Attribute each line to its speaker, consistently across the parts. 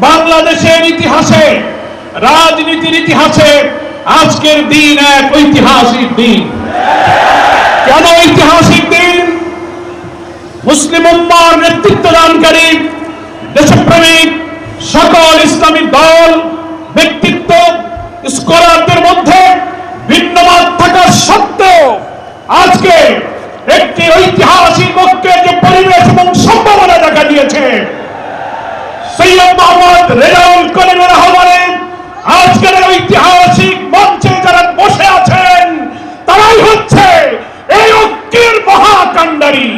Speaker 1: বাংলাদেশের ইতিহাসে, রাজনীতির ইতিহাসে আজকের দিন এক ঐতিহাসিক দিন। কেন ঐতিহাসিক দিন? মুসলিম উম্মার নেতৃত্ব দানকারী, দেশপ্রেমিক, সকল ইসলামী দল, ব্যক্তিত্ব, স্কলারদের মধ্যে ভিন্নমত থাকা সত্ত্বেও আজকে একটি ঐতিহাসিক ঐক্যের যে পরিবেশ এবং সম্ভাবনা দেখা দিয়েছে সৈয়দ মোহাম্মদ রেজাউল করিমের রহমানের আজকের ঐতিহাসিক মঞ্চে যারা বসে আছেন, তারাই হচ্ছে এই ঐক্যের মহাকাণ্ডারী।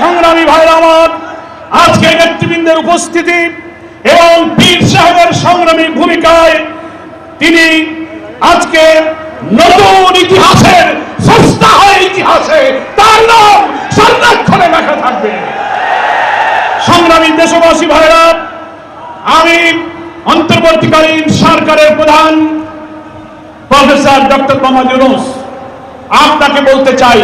Speaker 1: সংগ্রামী ভাইরা আমার আজকে নেতৃবৃন্দের উপস্থিতি এবং পীর সাহেবের সংগ্রামী ভূমিকায় তিনি আজকে নতুন ইতিহাসের সস্তা হয় ইতিহাসে তার নাম সংরক্ষণে লেখা থাকবে। সংগ্রামী দেশবাসী ভাইরা, আমি অন্তর্বর্তীকালীন সরকারের প্রধান প্রফেসর ডক্টর মোহাম্মদ ইউনুস। আপনাকে বলতে চাই,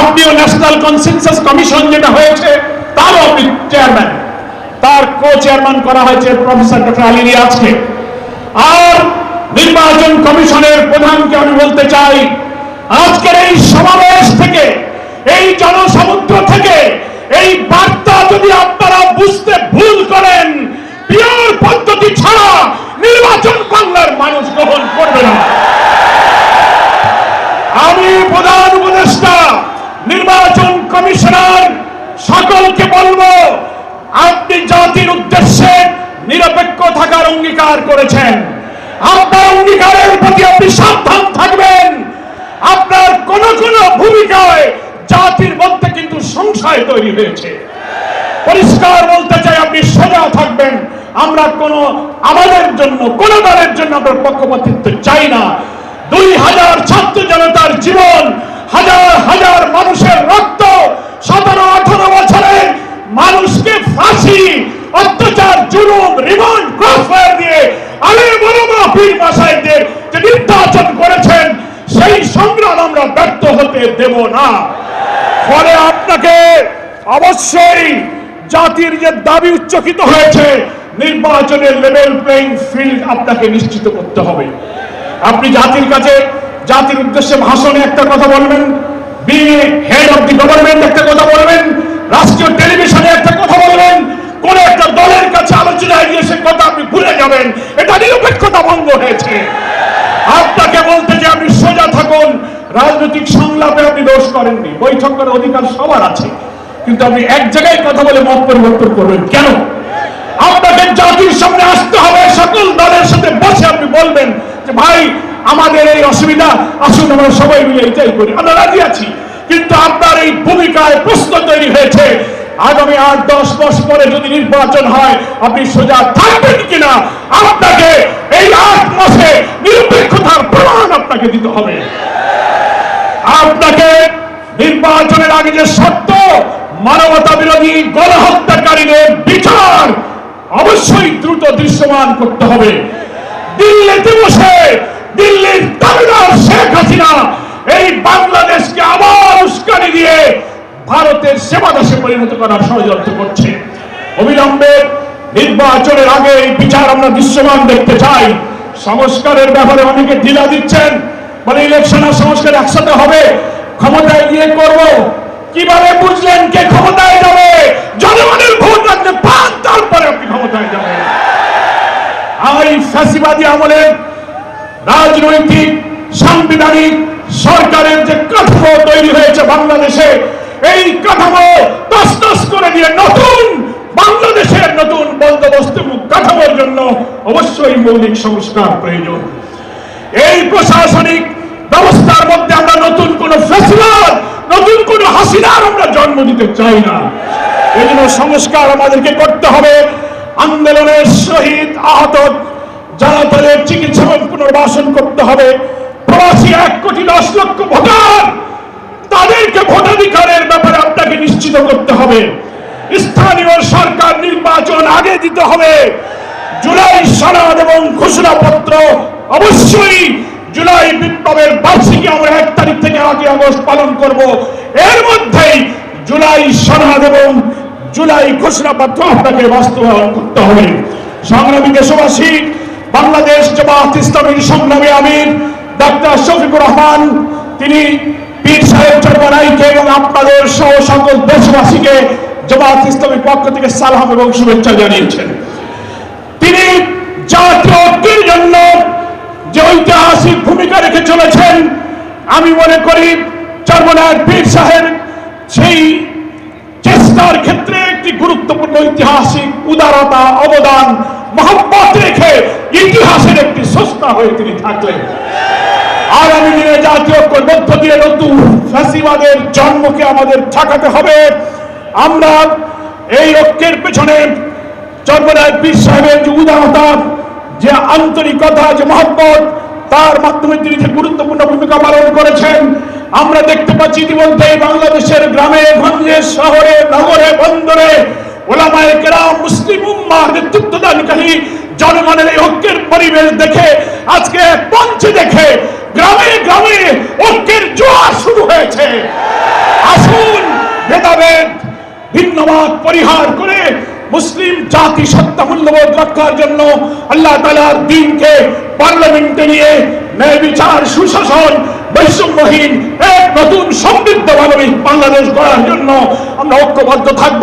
Speaker 1: আপনিও ন্যাশনাল কনসেনসাস কমিশন যেটা হয়েছে, তারও আপনি চেয়ারম্যান। তার কো চেয়ারম্যান করা হয়েছে প্রফেসর ডক্টর আলী রিয়াজকে আর নির্বাচন কমিশনের প্রধানকে আমি বলতে চাই, আজকের এই সমাবেশ থেকে, এই জনসমুদ্র থেকে পিওর ছাড়া নির্বাচন বাংলার মানুষ গ্রহণ করবে না। আমি প্রধান উপদেষ্টা, নির্বাচন কমিশনার সকলকে বলব, আপনি জাতির উদ্দেশ্যে নিরপেক্ষ থাকার অঙ্গীকার করেছেন। আপনার অঙ্গীকারের প্রতি আপনি সাবধান থাকবেন। আপনার কোন কোন ভূমিকায় জাতির মধ্যে কিন্তু সংশয় তৈরি হয়েছে। পরিষ্কার বলতে চাই, আপনি সোজা থাকবেন। আমরা কোন আমাদের জন্য, কোন দলের জন্য আমরা পক্ষপাতিত্ব চাই না। দুই হাজার ছাত্র জনতার জীবন, হাজার হাজার মানুষের রক্ত, সতেরো, আঠারো বছরের মানুষকে ফাঁসি, অত্যাচার, জুলুম, রিমান্ড, ক্রসফায়ার দিয়ে আলে বড় পীর মাসাইদের যে নির্যাতন করেছেন, সেই সংগ্রাম আমরা ব্যর্থ হতে দেব না। ফলে আপনাকে অবশ্যই জাতির যে দাবি উচ্চকিত হয়েছে নির্বাচনের লেভেল প্লেইং ফিল্ড আপনাকে নিশ্চিত করতে হবে। আপনি জাতির কাছে, জাতির উদ্দেশ্যে ভাষণে একটা কথা বলবেন being head of the government একটা কথা বলবেন, রাষ্ট্রীয় টেলিভিশনে একটা কথা বলবেন, কোন একটা দলের কাছে আলোচনায় গিয়ে সে কথা আপনি ভুলে যাবেন। এটা নিরপেক্ষতা ভঙ্গ হয়েছে। আপনাকে বলতে যে আপনি সোজা থাকুন, রাজনৈতিক সংলাপে আপনি দোষ করেননি, বৈঠক করার অধিকার সবার আছে। কিন্তু আপনি এক জায়গায় কথা বলে মত পরিবর্তন করবেন। কেন? আপনাকে জাতির সামনে আসতে হবে, সকল দলের সাথে বসে আপনি বলবেন যে, ভাই, আমাদের এই অসুবিধা, আসুন আমরা সবাই মিলে এটাই করি। আমরা রাজি আছি, কিন্তু আপনার এই ভূমিকায় প্রশ্ন তৈরি হয়েছে, আগামী আট, দশ মাস পরে যদি নির্বাচন হয়, আপনি সোজা থাকবেন কিনা? আপনাকে এই আট মাসে নিরপেক্ষতার প্রমাণ আপনাকে দিতে হবে। আপনাকে নির্বাচনের আগে যে সত্য মানবতা বিরোধী গণহত্যাকারীদের বিচার অবশ্যই দ্রুত দৃশ্যমান করতে হবে। দিল্লিতে বসে, দিল্লির তামিলার শেখ হাসিনা এই বাংলাদেশকে আবার উস্কানি দিয়ে ভারতের সেবা দাসে পরিণত করার ষড়যন্ত্র করছে। অবিলম্বে নির্বাচনের আগে এই বিচার আমরা দৃশ্যমান দেখতে চাই। সংস্কারের ব্যাপারে অনেকে ঢিলা দিচ্ছেন মানে ইলেকশন আর সংস্কার একসাথে হবে, ক্ষমতায় গিয়ে করব। কীভাবে বুঝলেন কে ক্ষমতায় যাবে জনগণের ভোট রাখতে পান তারপরে আপনি ক্ষমতায় যাবেন আর এই ফ্যাসিবাদী আমলের রাজনৈতিক, সাংবিধানিক সরকারের যে কাঠামো তৈরি হয়েছে বাংলাদেশে, এই কাঠামো তসতস করে দিয়ে নতুন বাংলাদেশের নতুন বন্দোবস্ত কাঠামোর জন্য অবশ্যই মৌলিক সংস্কার প্রয়োজন। এই প্রশাসনিক ব্যবস্থার মধ্যে আমরা নতুন কোন ফেসিবাদ নতুন কোন হাসিনার আমরা জন্ম দিতে চাই না। এই জন্য সংস্কার আমাদেরকে করতে হবে। আন্দোলনের শহীদ আহত যারা তাদের চিকিৎসা পুনর্বাসন করতে হবে, প্রবাসী এক কোটি দশ লক্ষ ভোটার, তাদেরকে ভোটাধিকারের ব্যাপারে আপনাকে নিশ্চিত করতে হবে। স্থানীয় সরকার নির্বাচন আগে দিতে হবে। জুলাই সনদ এবং ঘোষণাপত্র অবশ্যই জুলাই বিপ্লবের বার্ষিকী আমরা এক তারিখ থেকে আগে আগস্ট পালন করব। এর মধ্যেই জুলাই সনদ এবং জুলাই ঘোষণাপত্র আপনাকে বাস্তবায়ন করতে হবে। সংগ্রামী দেশবাসী বাংলাদেশ জামাত ইসলামীর সংগ্রামী আমির ডাক্তার শফিকুর রহমান, তিনি পীর সাহেব চরমানাইকে এবং আপনাদের সহ সকল দেশবাসীকে জামাত ইসলামীর পক্ষ থেকে সালাম এবং শুভেচ্ছা জানিয়েছেন। তিনি জাতীয় ঐক্যের জন্য যে ঐতিহাসিক ভূমিকা রেখে চলেছেন, আমি মনে করি চরমনায় পীর সাহেব সেই চেষ্টার ক্ষেত্রে একটি গুরুত্বপূর্ণ ঐতিহাসিক উদারতা, অবদান মহব্বত রেখে ইতিহাসের একটি সস্তা হয়ে তিনি থাকলেন। আগামী দিনে জাতীয় মধ্য দিয়ে নতুন ফ্যাসিবাদের জন্মকে আমাদের ঠেকাতে হবে। আমরা এই ঐক্যের পেছনে চর্মরায় পীর সাহেবের যে উদারতা, যে আন্তরিকতা, যে মহব্বত, তার মাধ্যমে তিনি যে গুরুত্বপূর্ণ ভূমিকা পালন করেছেন, আমরা দেখতে পাচ্ছি ইতিমধ্যে বাংলাদেশের গ্রামে, গঞ্জে, শহরে, নগরে, বন্দরে ওলামায়ে কেরাম মুসলিম উম্মার নেতৃত্বদানকারী জনগণের এই ঐক্যের পরিবেশ দেখে, আজকে পঞ্চে দেখে, গ্রামে গ্রামে ঐক্যের জোয়ার শুরু হয়েছে। আসুন ভেদাভেদ, ভিন্নমত পরিহার করে মুসলিম জাতি সত্তা মূল্যবোধ রক্ষার জন্য আল্লাহ তালার দিনকে পার্লামেন্টে নিয়ে ন্যায় বিচার, সুশাসন, বৈষম্যহীন এক নতুন সমৃদ্ধ মানবিক বাংলাদেশ গড়ার জন্য আমরা ঐক্যবদ্ধ থাকব।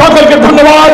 Speaker 1: সকলকে ধন্যবাদ।